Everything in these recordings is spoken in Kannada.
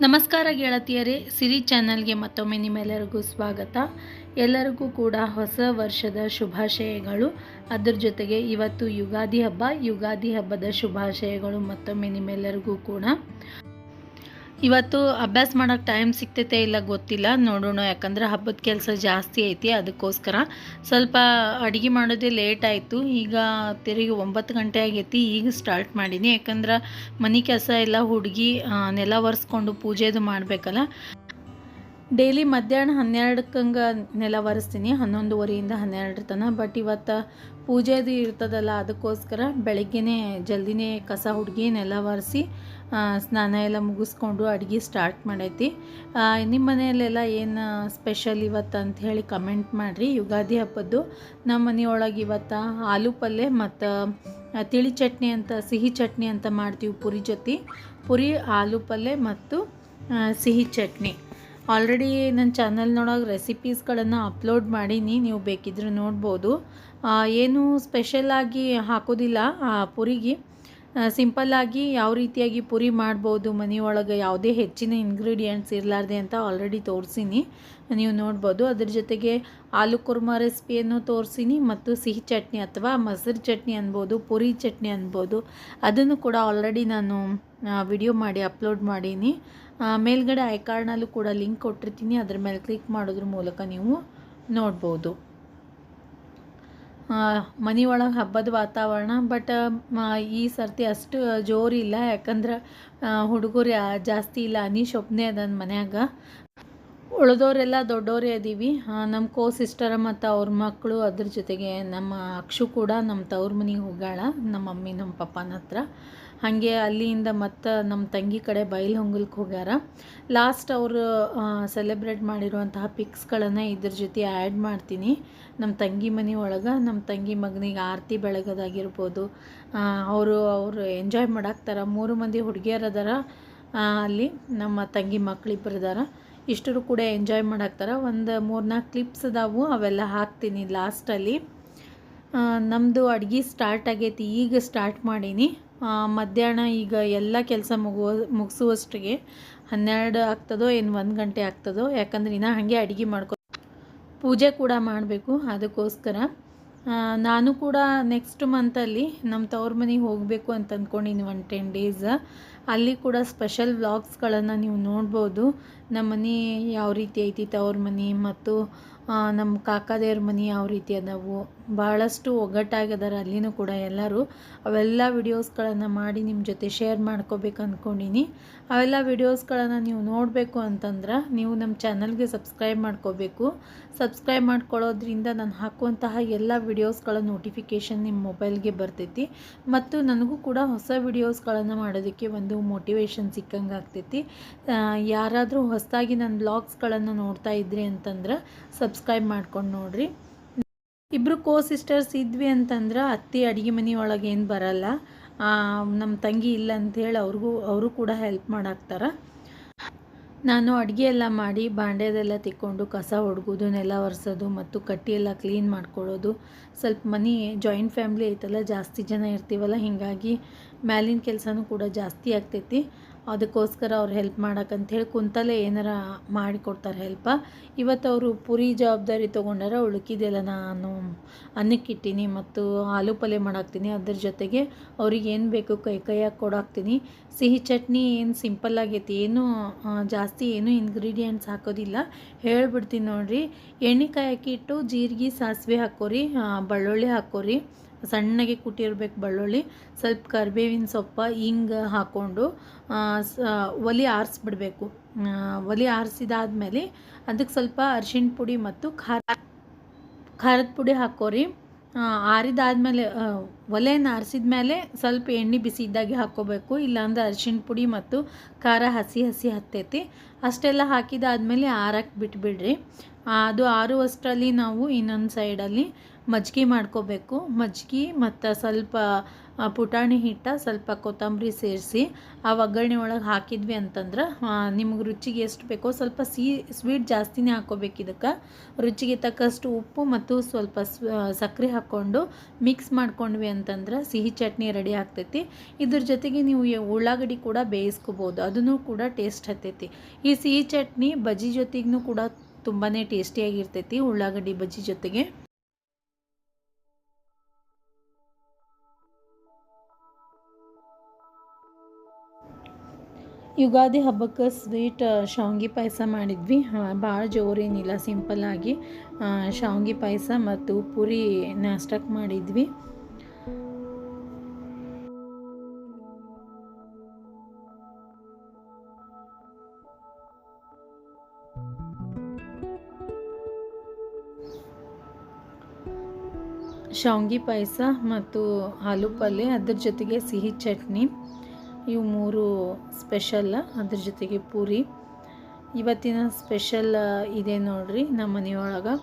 ನಮಸ್ಕಾರ ಗೆಳತಿಯರೇ, ಸಿರಿ ಚಾನಲ್ಗೆ ಮತ್ತೊಮ್ಮೆ ನಿಮ್ಮೆಲ್ಲರಿಗೂ ಸ್ವಾಗತ. ಎಲ್ಲರಿಗೂ ಕೂಡ ಹೊಸ ವರ್ಷದ ಶುಭಾಶಯಗಳು. ಅದರ ಜೊತೆಗೆ ಇವತ್ತು ಯುಗಾದಿ ಹಬ್ಬ, ಯುಗಾದಿ ಹಬ್ಬದ ಶುಭಾಶಯಗಳು ಮತ್ತೊಮ್ಮೆ ನಿಮ್ಮೆಲ್ಲರಿಗೂ ಕೂಡ. ಇವತ್ತು ಅಭ್ಯಾಸ ಮಾಡೋಕ್ಕೆ ಟೈಮ್ ಸಿಗ್ತೈತೆ ಇಲ್ಲ ಗೊತ್ತಿಲ್ಲ, ನೋಡೋಣ. ಯಾಕಂದ್ರೆ ಹಬ್ಬದ ಕೆಲಸ ಜಾಸ್ತಿ ಐತಿ, ಅದಕ್ಕೋಸ್ಕರ ಸ್ವಲ್ಪ ಅಡುಗೆ ಮಾಡೋದೇ ಲೇಟ್ ಆಯಿತು. ಈಗ ತಿರುಗಿ ಒಂಬತ್ತು ಗಂಟೆ ಆಗೈತಿ, ಈಗ ಸ್ಟಾರ್ಟ್ ಮಾಡೀನಿ. ಯಾಕಂದ್ರೆ ಮನೆ ಕೆಲಸ ಎಲ್ಲ ಹುಡುಗಿ ನೆಲ ಒರೆಸ್ಕೊಂಡು ಪೂಜೆದು ಮಾಡಬೇಕಲ್ಲ. ಡೈಲಿ ಮಧ್ಯಾಹ್ನ ಹನ್ನೆರಡಕ್ಕಂಗೆ ನೆಲ ಒರೆಸ್ತೀನಿ, ಹನ್ನೊಂದುವರೆಯಿಂದ ಹನ್ನೆರಡರ ತನಕ ಬಟ್ ಇವತ್ತು ಪೂಜೆದು ಇರ್ತದಲ್ಲ, ಅದಕ್ಕೋಸ್ಕರ ಬೆಳಗ್ಗೆನೇ ಜಲ್ದಿನೇ ಕಸ ಹುಡುಗಿ ನೆಲ ಒರೆಸಿ ಸ್ನಾನ ಎಲ್ಲ ಮುಗಿಸ್ಕೊಂಡು ಅಡುಗೆ ಸ್ಟಾರ್ಟ್ ಮಾಡೈತಿ. ನಿಮ್ಮ ಮನೆಯಲ್ಲೆಲ್ಲ ಏನು ಸ್ಪೆಷಲ್ ಇವತ್ತು ಅಂತ ಹೇಳಿ ಕಮೆಂಟ್ ಮಾಡಿರಿ. ಯುಗಾದಿ ಹಬ್ಬದ್ದು ನಮ್ಮ ಮನೆಯೊಳಗೆ ಇವತ್ತು ಆಲೂ ಪಲ್ಯ ಮತ್ತು ತಿಳಿ ಚಟ್ನಿ ಅಂತ, ಸಿಹಿ ಚಟ್ನಿ ಅಂತ ಮಾಡ್ತೀವಿ ಪುರಿ ಜೊತೆ. ಪುರಿ, ಆಲೂ ಪಲ್ಯ ಮತ್ತು ಸಿಹಿ ಚಟ್ನಿ. ಆಲ್ರೆಡಿ ನನ್ನ ಚಾನಲ್ನೊಳಗೆ ರೆಸಿಪೀಸ್ಗಳನ್ನು ಅಪ್ಲೋಡ್ ಮಾಡೀನಿ, ನೀವು ಬೇಕಿದ್ರೆ ನೋಡ್ಬೋದು. ಏನು ಸ್ಪೆಷಲಾಗಿ ಹಾಕೋದಿಲ್ಲ, ಆ, ಪುರಿಗೆ. ಸಿಂಪಲ್ಲಾಗಿ ಯಾವ ರೀತಿಯಾಗಿ ಪುರಿ ಮಾಡ್ಬೋದು, ಮನೆಯೊಳಗೆ ಯಾವುದೇ ಹೆಚ್ಚಿನ ಇಂಗ್ರೀಡಿಯೆಂಟ್ಸ್ ಇರಲಾರ್ದೆ ಅಂತ ಆಲ್ರೆಡಿ ತೋರಿಸೀನಿ. ನೀವು ನೋಡ್ಬೋದು, ಅದ್ರ ಜೊತೆಗೆ ಆಲೂ ಕುರ್ಮಾ ರೆಸಿಪಿಯನ್ನು ತೋರಿಸೀನಿ, ಮತ್ತು ಸಿಹಿ ಚಟ್ನಿ ಅಥವಾ ಮೊಸರು ಚಟ್ನಿ ಅನ್ಬೋದು, ಪುರಿ ಚಟ್ನಿ ಅನ್ಬೋದು. ಅದನ್ನು ಕೂಡ ಆಲ್ರೆಡಿ ನಾನು ವಿಡಿಯೋ ಮಾಡಿ, ಅಪ್ಲೋಡ್ ಮಾಡೀನಿ. ಮೇಲ್ಗಡೆ ಐ ಕಾರ್ಡ್ನಲ್ಲೂ ಕೂಡ ಲಿಂಕ್ ಕೊಟ್ಟಿರ್ತೀನಿ. ಅದ್ರ ಮೇಲೆ ಕ್ಲಿಕ್ ಮಾಡೋದ್ರ ಮೂಲಕ ನೀವು ನೋಡ್ಬೋದು. ಮನೆ ಒಳಗೆ ಹಬ್ಬದ ವಾತಾವರಣ ಬಟ್ ಈ ಸರ್ತಿ ಅಷ್ಟು ಜೋರಿಲ್ಲ ಯಾಕಂದ್ರೆ ಹುಡುಗರು ಜಾಸ್ತಿ ಇಲ್ಲ. ಅನೀಶ್ ಒಬ್ಬನೇ ಅದನ್ನ ಮನ್ಯಾಗ. ಉಳಿದವರೆಲ್ಲ ದೊಡ್ಡವರೇ ಅದೀವಿ ನಮ್ಮ ಕೋ ಸಿಸ್ಟರ್ ಮತ್ತು ಅವ್ರ ಮಕ್ಕಳು ಅದ್ರ ಜೊತೆಗೆ ನಮ್ಮ ಅಕ್ಷು ಕೂಡ ನಮ್ಮ ತವ್ರ ಮನೆಗೆ ಹೋಗ್ಯಾಳ. ನಮ್ಮ ಮಮ್ಮಿ, ನಮ್ಮ ಪಪ್ಪನ ಹತ್ರ. ಹಾಗೆ ಅಲ್ಲಿಯಿಂದ ಮತ್ತೆ ನಮ್ಮ ತಂಗಿ ಕಡೆ ಬೈಲಹೊಂಗಲ್ಗೆ ಹೋಗ್ಯಾರ. ಲಾಸ್ಟ್ ಅವರು ಸೆಲೆಬ್ರೇಟ್ ಮಾಡಿರುವಂತಹ ಪಿಕ್ಸ್ಗಳನ್ನು ಇದ್ರ ಜೊತೆ ಆ್ಯಡ್ ಮಾಡ್ತೀನಿ. ನಮ್ಮ ತಂಗಿ ಮನೆ ಒಳಗೆ ನಮ್ಮ ತಂಗಿ ಮಗನಿಗೆ ಆರತಿ ಬೆಳಗೋದಾಗಿರ್ಬೋದು ಅವರು ಅವರು ಎಂಜಾಯ್ ಮಾಡಾಕ್ತಾರ ಮೂರು ಮಂದಿ ಹುಡುಗಿಯರದಾರ ಅಲ್ಲಿ ನಮ್ಮ ತಂಗಿ ಮಕ್ಕಳಿಬ್ಬರದಾರ ಇಷ್ಟರು ಕೂಡ ಎಂಜಾಯ್ ಮಾಡಾಕ್ತಾರ ಒಂದು ಮೂರ್ನಾಲ್ಕು ಕ್ಲಿಪ್ಸ್ ಅದಾವು, ಅವೆಲ್ಲ ಹಾಕ್ತೀನಿ ಲಾಸ್ಟಲ್ಲಿ ನಮ್ಮದು ಅಡುಗೆ ಸ್ಟಾರ್ಟ್ ಆಗೈತಿ, ಈಗ ಸ್ಟಾರ್ಟ್ ಮಾಡೀನಿ. ಮಧ್ಯಾಹ್ನ ಈಗ ಎಲ್ಲ ಕೆಲಸ ಮುಗುವ, ಮುಗಿಸುವಷ್ಟಿಗೆ ಹನ್ನೆರಡು ಆಗ್ತದೋ ಏನು ಒಂದು ಗಂಟೆ ಆಗ್ತದೋ, ಯಾಕಂದ್ರೆ ಇನ್ನೂ ಹಾಗೆ ಅಡುಗೆ ಮಾಡ್ಕೊ ಪೂಜೆ ಕೂಡ ಮಾಡಬೇಕು ಅದಕ್ಕೋಸ್ಕರ. ನಾನು ಕೂಡ ನೆಕ್ಸ್ಟ್ ಮಂತಲ್ಲಿ ನಮ್ಮ ತವ್ರ ಮನೆಗೆ ಹೋಗಬೇಕು ಅಂತ ಅಂದ್ಕೊಂಡಿನಿ ಒನ್ ಟೆನ್ ಡೇಸ್ ಅಲ್ಲಿ ಕೂಡ ಸ್ಪೆಷಲ್ ವ್ಲಾಗ್ಸ್ಗಳನ್ನು ನೀವು ನೋಡ್ಬೋದು. ನಮ್ಮ ಮನೆ ಯಾವ ರೀತಿ ಐತಿ ತವ್ರ ಮನೆ ಮತ್ತು ನಮ್ಮ ಕಾಕಾದೇವ್ರ ಮನೆ ಯಾವ ರೀತಿ ಅದಾವು. ಭಾಳಷ್ಟು ಒಗ್ಗಟ್ಟಾಗಿದ್ದಾರೆ ಅಲ್ಲಿನೂ ಕೂಡ ಎಲ್ಲರೂ. ಅವೆಲ್ಲ ವಿಡಿಯೋಸ್ಗಳನ್ನು ಮಾಡಿ ನಿಮ್ಮ ಜೊತೆ ಶೇರ್ ಮಾಡ್ಕೋಬೇಕು ಅಂದ್ಕೊಂಡಿನಿ ಅವೆಲ್ಲ ವಿಡಿಯೋಸ್ಗಳನ್ನು ನೀವು ನೋಡಬೇಕು ಅಂತಂದ್ರೆ ನೀವು ನಮ್ಮ ಚಾನಲ್ಗೆ ಸಬ್ಸ್ಕ್ರೈಬ್ ಮಾಡ್ಕೋಬೇಕು. ಸಬ್ಸ್ಕ್ರೈಬ್ ಮಾಡ್ಕೊಳ್ಳೋದ್ರಿಂದ ನಾನು ಹಾಕುವಂತಹ ಎಲ್ಲ ವಿಡಿಯೋಸ್ಗಳ ನೋಟಿಫಿಕೇಷನ್ ನಿಮ್ಮ ಮೊಬೈಲ್ಗೆ ಬರ್ತೈತಿ. ಮತ್ತು ನನಗೂ ಕೂಡ ಹೊಸ ವಿಡಿಯೋಸ್ಗಳನ್ನು ಮಾಡೋದಕ್ಕೆ ಒಂದು ಮೋಟಿವೇಶನ್ ಸಿಕ್ಕಂಗೆ ಆಗ್ತೈತಿ. ಯಾರಾದರೂ ಹೊಸದಾಗಿ ನನ್ನ ಬ್ಲಾಗ್ಸ್ಗಳನ್ನು ನೋಡ್ತಾ ಇದ್ರಿ ಅಂತಂದ್ರೆ ಸಬ್ಸ್ಕ್ರೈಬ್ ಮಾಡ್ಕೊಂಡು ನೋಡ್ರಿ. ಇಬ್ಬರು ಕೋ ಸಿಸ್ಟರ್ಸ್ ಇದ್ವಿ ಅಂತಂದ್ರೆ ಅತ್ತಿ ಅಡುಗೆ ಮನೆ ಏನು ಬರಲ್ಲ. ನಮ್ಮ ತಂಗಿ ಇಲ್ಲ ಅಂಥೇಳಿ ಅವ್ರಿಗೂ, ಅವರು ಕೂಡ ಹೆಲ್ಪ್ ಮಾಡಾಕ್ತಾರ. ನಾನು ಅಡುಗೆ ಎಲ್ಲ ಮಾಡಿ ಬಾಂಡೆದೆಲ್ಲ ತಿಕ್ಕೊಂಡು ಕಸ ಹೊಡ್ಗೋದು ನೆಲ ಒರೆಸೋದು ಮತ್ತು ಕಟ್ಟಿ ಎಲ್ಲ ಕ್ಲೀನ್ ಮಾಡ್ಕೊಳ್ಳೋದು. ಸ್ವಲ್ಪ ಮನೆ ಜಾಯಿಂಟ್ ಫ್ಯಾಮ್ಲಿ ಐತಲ್ಲ, ಜಾಸ್ತಿ ಜನ ಇರ್ತೀವಲ್ಲ, ಹೀಗಾಗಿ ಮ್ಯಾಲಿನ ಕೆಲಸನೂ ಕೂಡ ಜಾಸ್ತಿ ಆಗ್ತೈತಿ. ಅದಕ್ಕೋಸ್ಕರ ಅವ್ರು ಹೆಲ್ಪ್ ಮಾಡೋಕ್ಕಂಥೇಳಿ ಕುಂತಲ್ಲೇ ಏನಾರ ಮಾಡಿಕೊಡ್ತಾರೆ ಹೆಲ್ಪ ಇವತ್ತು ಅವರು ಪುರಿ ಜವಾಬ್ದಾರಿ ತೊಗೊಂಡಾರ ಉಳುಕಿದೆಲ್ಲ ನಾನು ಅನ್ನಕ್ಕಿಟ್ಟಿನಿ ಮತ್ತು ಆಲೂ ಪಲ್ಯ ಮಾಡಾಕ್ತೀನಿ. ಅದ್ರ ಜೊತೆಗೆ ಅವ್ರಿಗೆ ಏನು ಬೇಕು ಕೈ ಕೈಯಾಗಿ ಕೊಡಾಕ್ತೀನಿ. ಸಿಹಿ ಚಟ್ನಿ ಏನು ಸಿಂಪಲ್ ಆಗೈತಿ, ಏನು ಜಾಸ್ತಿ ಏನು ಇಂಗ್ರೀಡಿಯೆಂಟ್ಸ್ ಹಾಕೋದಿಲ್ಲ. ಹೇಳ್ಬಿಡ್ತೀನಿ ನೋಡಿರಿ. ಎಣ್ಣೆ ಕಾಯಕ್ಕಿಟ್ಟು ಜೀರಿಗೆ, ಸಾಸಿವೆ ಹಾಕೋರಿ ಬೆಳ್ಳುಳ್ಳಿ ಹಾಕೋರಿ. ಸಣ್ಣಗೆ ಕುಟ್ಟಿರ್ಬೇಕು ಬೆಳ್ಳುಳ್ಳಿ, ಸ್ವಲ್ಪ ಕರಿಬೇವಿನ ಸೊಪ್ಪ, ಹಿಂಗೆ ಹಾಕ್ಕೊಂಡು ಒಲೆ ಆರಿಸ್ಬಿಡ್ಬೇಕು. ಒಲೆ ಆರಿಸಿದಾದ್ಮೇಲೆ ಅದಕ್ಕೆ ಸ್ವಲ್ಪ ಅರಿಶಿಣ ಪುಡಿ ಮತ್ತು ಖಾರ, ಖಾರದ ಪುಡಿ ಹಾಕೋರಿ. ಆರಿದಾದ್ಮೇಲೆ ಒಲೆಯನ್ನು ಆರಿಸಿದ ಮೇಲೆ ಸ್ವಲ್ಪ ಎಣ್ಣೆ ಬಿಸಿ ಇದ್ದಾಗೆ ಹಾಕ್ಕೋಬೇಕು. ಇಲ್ಲಾಂದ್ರೆ ಅರಿಶಿನ ಪುಡಿ ಮತ್ತು ಖಾರ ಹಸಿ ಹಸಿ ಹತ್ತೈತಿ. ಅಷ್ಟೆಲ್ಲ ಹಾಕಿದಾದಮೇಲೆ ಆರಕ್ಕೆ ಬಿಟ್ಬಿಡ್ರಿ. ಅದು ಆರುವಷ್ಟರಲ್ಲಿ ನಾವು ಇನ್ನೊಂದು ಸೈಡಲ್ಲಿ ಮಜ್ಜಿಗೆ ಮಾಡ್ಕೋಬೇಕು. ಮಜ್ಜಿಗೆ ಮತ್ತು ಸ್ವಲ್ಪ ಪುಟಾಣಿ ಹಿಟ್ಟ ಸ್ವಲ್ಪ ಕೊತ್ತಂಬರಿ ಸೇರಿಸಿ ಆ ಒಗ್ಗರಣೆ ಒಳಗೆ ಹಾಕಿದ್ವಿ ಅಂತಂದ್ರೆ ನಿಮ್ಗೆ ರುಚಿಗೆ ಎಷ್ಟು ಬೇಕೋ ಸ್ವಲ್ಪ ಸಿಹಿ ಸ್ವೀಟ್ ಜಾಸ್ತಿನೇ ಹಾಕೋಬೇಕು ಇದಕ್ಕೆ. ರುಚಿಗೆ ತಕ್ಕಷ್ಟು ಉಪ್ಪು ಮತ್ತು ಸ್ವಲ್ಪ ಸಕ್ಕರೆ ಹಾಕ್ಕೊಂಡು ಮಿಕ್ಸ್ ಮಾಡ್ಕೊಂಡ್ವಿ ಅಂತಂದ್ರೆ ಸಿಹಿ ಚಟ್ನಿ ರೆಡಿ ಆಗ್ತೈತಿ. ಇದ್ರ ಜೊತೆಗೆ ನೀವು ಉಳ್ಳಾಗಡ್ಡಿ ಕೂಡ ಬೇಯಿಸ್ಕೋಬೋದು, ಅದನ್ನು ಕೂಡ ಟೇಸ್ಟ್ ಹತ್ತೈತಿ. ಈ ಸಿಹಿ ಚಟ್ನಿ ಬಜ್ಜಿ ಜೊತೆಗೂ ಕೂಡ ತುಂಬಾ ಟೇಸ್ಟಿಯಾಗಿರ್ತೈತಿ ಉಳ್ಳಾಗಡ್ಡಿ ಬಜ್ಜಿ ಜೊತೆಗೆ. ಯುಗಾದಿ ಹಬ್ಬಕ್ಕೆ ಸ್ವೀಟ್ ಶಾವ್ಗೆ ಪಾಯಸ ಮಾಡಿದ್ವಿ. ಭಾಳ ಜೋರೇನಿಲ್ಲ ಸಿಂಪಲ್ಲಾಗಿ ಶಾವ್ಗೆ ಪಾಯಸ ಮತ್ತು ಪೂರಿ ನಾಷ್ಟಕ್ಕೆ ಮಾಡಿದ್ವಿ. ಶಾವ್ಗೆ ಪಾಯಸ ಮತ್ತು ಆಲೂ ಪಲ್ಯ, ಅದ್ರ ಜೊತೆಗೆ ಸಿಹಿ ಚಟ್ನಿ. ಇವು ಮೂರು ಸ್ಪೆಷಲ್ಲ ಅದ್ರ ಜೊತೆಗೆ ಪೂರಿ. ಇವತ್ತಿನ ಸ್ಪೆಷಲ್ ಇದೆ ನೋಡ್ರಿ ನಮ್ಮ ಮನೆಯೊಳಗೆ.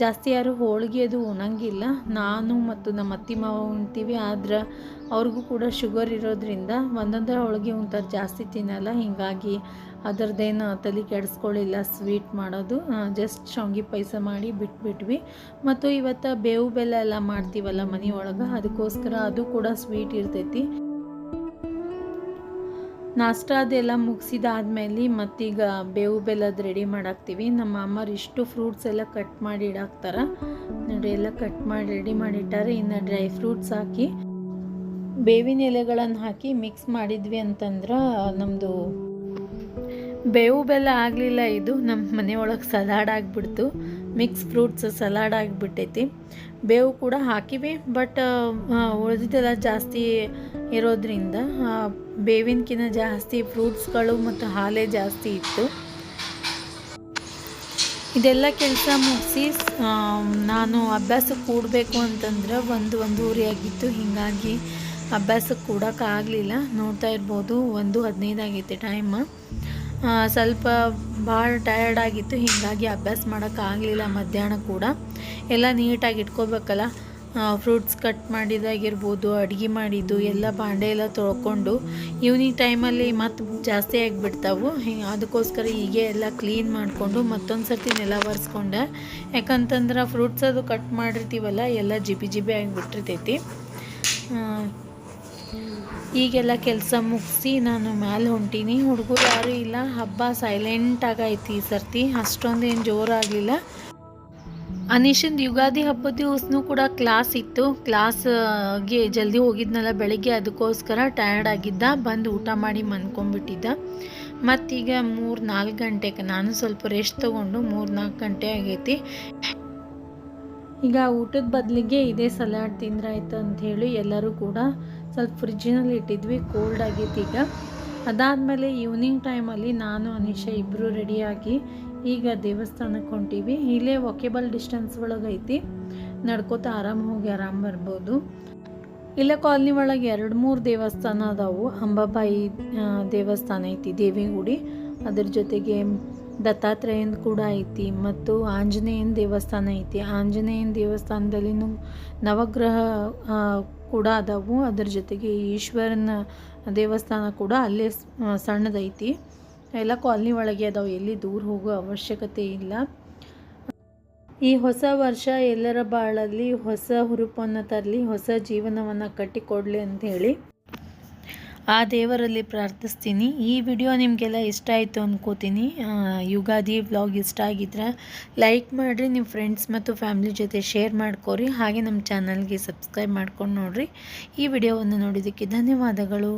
ಜಾಸ್ತಿ ಯಾರು ಹೋಳಿಗೆ ಅದು ಉಣಂಗಿಲ್ಲ. ನಾನು ಮತ್ತು ನಮ್ಮ ಅತ್ತಿ ಮಾವ ಉಣ್ತೀವಿ, ಆದ್ರೆ ಅವ್ರಿಗೂ ಕೂಡ ಶುಗರ್ ಇರೋದ್ರಿಂದ ಒಂದೊಂದೇ ಹೋಳಿಗೆ ಉಣ್ತಾರೆ, ಜಾಸ್ತಿ ತಿನ್ನಲ್ಲ. ಹೀಗಾಗಿ ಅದರದ್ದೇನು ತಲೆ ಕೆಡಿಸ್ಕೊಳ್ಳಿಲ್ಲ ಸ್ವೀಟ್ ಮಾಡೋದು. ಜಸ್ಟ್ ಶಾವ್ಗೆ ಪಾಯಸ ಮಾಡಿ ಬಿಟ್ಬಿಟ್ವಿ. ಮತ್ತು ಇವತ್ತು ಬೇವು ಬೆಲ್ಲ ಎಲ್ಲ ಮಾಡ್ತೀವಲ್ಲ ಮನೆಯೊಳಗೆ, ಅದಕ್ಕೋಸ್ಕರ ಅದು ಕೂಡ ಸ್ವೀಟ್ ಇರ್ತೈತಿ. ನಾಷ್ಟ ಅದೆಲ್ಲ ಮುಗಿಸಿದಾದ್ಮೇಲೆ ಮತ್ತೀಗ ಬೇವು ಬೆಲ್ಲದ ರೆಡಿ ಮಾಡಾಕ್ತೀವಿ. ನಮ್ಮ ಅಮ್ಮರು ಇಷ್ಟು ಫ್ರೂಟ್ಸ್ ಎಲ್ಲ ಕಟ್ ಮಾಡಿ ಇಡಾಕ್ತಾರ. ನೋಡಿ ಎಲ್ಲ ಕಟ್ ಮಾಡಿ ರೆಡಿ ಮಾಡಿಟ್ಟಾರೆ ಇನ್ನು ಡ್ರೈ ಫ್ರೂಟ್ಸ್ ಹಾಕಿ, ಬೇವಿನ ಎಲೆಗಳನ್ನು ಹಾಕಿ ಮಿಕ್ಸ್ ಮಾಡಿದ್ವಿ ಅಂತಂದ್ರೆ ನಮ್ಮದು ಬೇವು ಬೆಲ್ಲ ಆಗಲಿಲ್ಲ. ಇದು ನಮ್ಮ ಮನೆಯೊಳಗೆ ಸಲಾಡ್ ಆಗಿಬಿಡ್ತು. ಮಿಕ್ಸ್ ಫ್ರೂಟ್ಸ್, ಸಲಾಡ್ ಆಗಿಬಿಟ್ಟೈತಿ. ಬೇವು ಕೂಡ ಹಾಕಿವಿ, ಬಟ್ ಉಳಿದಿದ್ದೆಲ್ಲ ಜಾಸ್ತಿ ಇರೋದ್ರಿಂದ ಬೇವಿನಕಿನ್ನ ಜಾಸ್ತಿ ಫ್ರೂಟ್ಸ್ಗಳು ಮತ್ತು ಹಾಲೇ ಜಾಸ್ತಿ ಇತ್ತು. ಇದೆಲ್ಲ ಕೆಲಸ ಮುಗಿಸಿ ನಾನು ಅಭ್ಯಾಸಕ್ಕೆ ಕೂಡಬೇಕು ಅಂತಂದ್ರೆ ಒಂದು ಒಂದೂವರೆ ಆಗಿತ್ತು. ಹೀಗಾಗಿ ಅಭ್ಯಾಸಕ್ಕೆ ಕೂಡೋಕ್ಕಾಗಲಿಲ್ಲ ನೋಡ್ತಾ ಇರ್ಬೋದು, ಒಂದು ಹದಿನೈದಾಗೈತೆ ಟೈಮ್ ಸ್ವಲ್ಪ ಭಾಳ ಟಯರ್ಡ್ ಆಗಿತ್ತು, ಹೀಗಾಗಿ ಅಭ್ಯಾಸ ಮಾಡೋಕ್ಕಾಗಲಿಲ್ಲ ಮಧ್ಯಾಹ್ನ ಕೂಡ. ಎಲ್ಲ ನೀಟಾಗಿ ಇಟ್ಕೋಬೇಕಲ್ಲ. ಫ್ರೂಟ್ಸ್ ಕಟ್ ಮಾಡಿದಾಗಿರ್ಬೋದು, ಅಡುಗೆ ಮಾಡಿದ್ದು, ಎಲ್ಲ ಬಾಂಡೆ ಎಲ್ಲ ತೊಳ್ಕೊಂಡು ಈವ್ನಿಂಗ್ ಟೈಮಲ್ಲಿ ಮತ್ತೆ ಜಾಸ್ತಿ ಆಗಿಬಿಡ್ತಾವು. ಹಿಂಗೆ ಅದಕ್ಕೋಸ್ಕರ ಹೀಗೆ ಎಲ್ಲ ಕ್ಲೀನ್ ಮಾಡಿಕೊಂಡು ಮತ್ತೊಂದು ಸರ್ತಿ ನೆಲ ಒರೆಸ್ಕೊಂಡೆ. ಯಾಕಂತಂದ್ರೆ ಫ್ರೂಟ್ಸ್ ಅದು ಕಟ್ ಮಾಡಿರ್ತೀವಲ್ಲ, ಎಲ್ಲ ಜಿಬಿ ಜಿಬಿ ಆಗಿಬಿಟ್ಟಿರ್ತೈತಿ. ಈಗೆಲ್ಲ ಕೆಲಸ ಮುಗಿಸಿ ನಾನು ಮ್ಯಾಲೆ ಹೊಂಟೀನಿ. ಹುಡುಗರು ಯಾರೂ ಇಲ್ಲ. ಹಬ್ಬ ಸೈಲೆಂಟ್ ಆಗೈತಿ ಈ ಸರ್ತಿ. ಅಷ್ಟೊಂದೇನು ಜೋರಾಗಲಿಲ್ಲ. ಅನೀಶಂದು ಯುಗಾದಿ ಹಬ್ಬದ ದಿವಸನೂ ಕೂಡ ಕ್ಲಾಸ್ ಇತ್ತು. ಕ್ಲಾಸ್ಗೆ ಜಲ್ದಿ ಹೋಗಿದ್ನಲ್ಲ ಬೆಳಿಗ್ಗೆ. ಅದಕ್ಕೋಸ್ಕರ ಟಯರ್ಡ್ ಆಗಿದ್ದ. ಬಂದು ಊಟ ಮಾಡಿ ಮನ್ಕೊಂಡ್ಬಿಟ್ಟಿದ್ದ. ಮತ್ತೀಗ ಮೂರು ನಾಲ್ಕು ಗಂಟೆಗೆ ನಾನು ಸ್ವಲ್ಪ ರೆಸ್ಟ್ ತೊಗೊಂಡು ಮೂರು ನಾಲ್ಕು ಗಂಟೆ ಆಗೈತಿ. ಈಗ ಊಟದ ಬದಲಿಗೆ ಇದೇ ಸಲಾಡ್ ತಿಂದ್ರಾಯ್ತು ಅಂಥೇಳಿ ಎಲ್ಲರೂ ಕೂಡ ಸ್ವಲ್ಪ ಫ್ರಿಜ್ಜಿನಲ್ಲಿ ಇಟ್ಟಿದ್ವಿ ಕೋಲ್ಡ್ ಆಗಿತ್ತು ಈಗ. ಅದಾದಮೇಲೆ ಈವ್ನಿಂಗ್ ಟೈಮಲ್ಲಿ ನಾನು, ಅನಿಶಾ ಇಬ್ಬರು ರೆಡಿಯಾಗಿ ಈಗ ದೇವಸ್ಥಾನಕ್ಕೆ ಹೊಂಟೀವಿ. ಇಲ್ಲೇ ವಾಕೇಬಲ್ ಡಿಸ್ಟೆನ್ಸ್ ಒಳಗೈತಿ ನಡ್ಕೋತ ಆರಾಮ ಹೋಗಿ ಆರಾಮ್ ಬರ್ಬೋದು. ಇಲ್ಲ ಕಾಲನಿ ಒಳಗೆ ಎರಡು ಮೂರು ದೇವಸ್ಥಾನ ಅದಾವು. ಅಂಬಾಬಾಯಿ ದೇವಸ್ಥಾನ ಐತಿ, ದೇವಿಗುಡಿ. ಅದ್ರ ಜೊತೆಗೆ ದತ್ತಾತ್ರೇಯನ್ ಕೂಡ ಐತಿ ಮತ್ತು ಆಂಜನೇಯನ ದೇವಸ್ಥಾನ ಐತಿ. ಆಂಜನೇಯನ ದೇವಸ್ಥಾನದಲ್ಲಿನೂ ನವಗ್ರಹ ಕೂಡ ಅದಾವು. ಅದ್ರ ಜೊತೆಗೆ ಈಶ್ವರನ ದೇವಸ್ಥಾನ ಕೂಡ ಅಲ್ಲೇ ಸಣ್ಣದೈತಿ. ಎಲ್ಲ ಕಾಲನಿ ಒಳಗೆ ಅದಾವೆ. ಎಲ್ಲಿ ದೂರ ಹೋಗೋ ಅವಶ್ಯಕತೆ ಇಲ್ಲ. ಈ ಹೊಸ ವರ್ಷ ಎಲ್ಲರ ಬಾಳಲ್ಲಿ ಹೊಸ ಹುರುಪನ್ನು ತರಲಿ, ಹೊಸ ಜೀವನವನ್ನು ಕಟ್ಟಿಕೊಡಲಿ ಅಂತ ಹೇಳಿ ಆ ದೇವರಲ್ಲಿ ಪ್ರಾರ್ಥಿಸ್ತೀನಿ. ಈ ವಿಡಿಯೋ ನಿಮಗೆಲ್ಲ ಇಷ್ಟ ಆಯಿತು ಅಂದ್ಕೋತೀನಿ ಯುಗಾದಿ ವ್ಲಾಗ್ ಇಷ್ಟ ಆಗಿದ್ರೆ ಲೈಕ್ ಮಾಡಿರಿ ನಿಮ್ಮ ಫ್ರೆಂಡ್ಸ್ ಮತ್ತು ಫ್ಯಾಮಿಲಿ ಜೊತೆ ಶೇರ್ ಮಾಡ್ಕೊರಿ. ಹಾಗೆ ನಮ್ಮ ಚಾನಲ್ಗೆ ಸಬ್ಸ್ಕ್ರೈಬ್ ಮಾಡ್ಕೊಂಡು ನೋಡಿರಿ. ಈ ವಿಡಿಯೋವನ್ನು ನೋಡಿದ್ದಕ್ಕೆ ಧನ್ಯವಾದಗಳು.